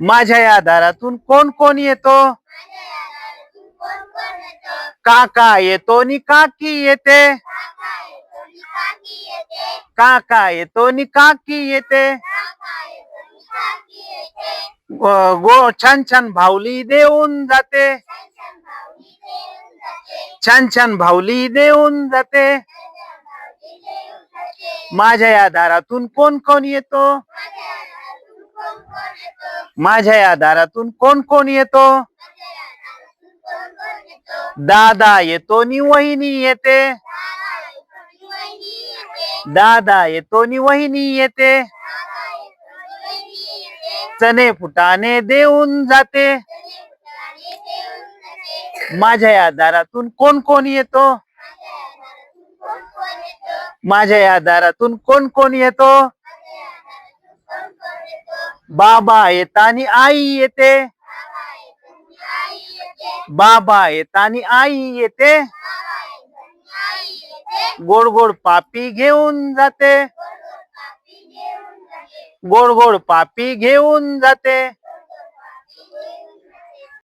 माझ्या या दारातून कोण कोण येतो? काका येतो नि काकी येते. काका येतो नि काकी येते. गो छान छान भावली देऊन जाते. छान छान भावली देऊन जाते. माझ्या या दारातून कोण कोण येतो? माझ्या या दारातून कोण कोण येतो? दादा येतो नि वहिनी येते. दादा येतो नि वहिनी येते. चणे फुटाने देऊन जाते. माझ्या या दारातून कोण कोण येतो? माझ्या या दारातून कोण कोण येतो? बाबा येतानी आई येते. बाबा येतानी आई येते. गोड गोड पापी घेऊन जाते. गोड गोड पापी घेऊन जाते.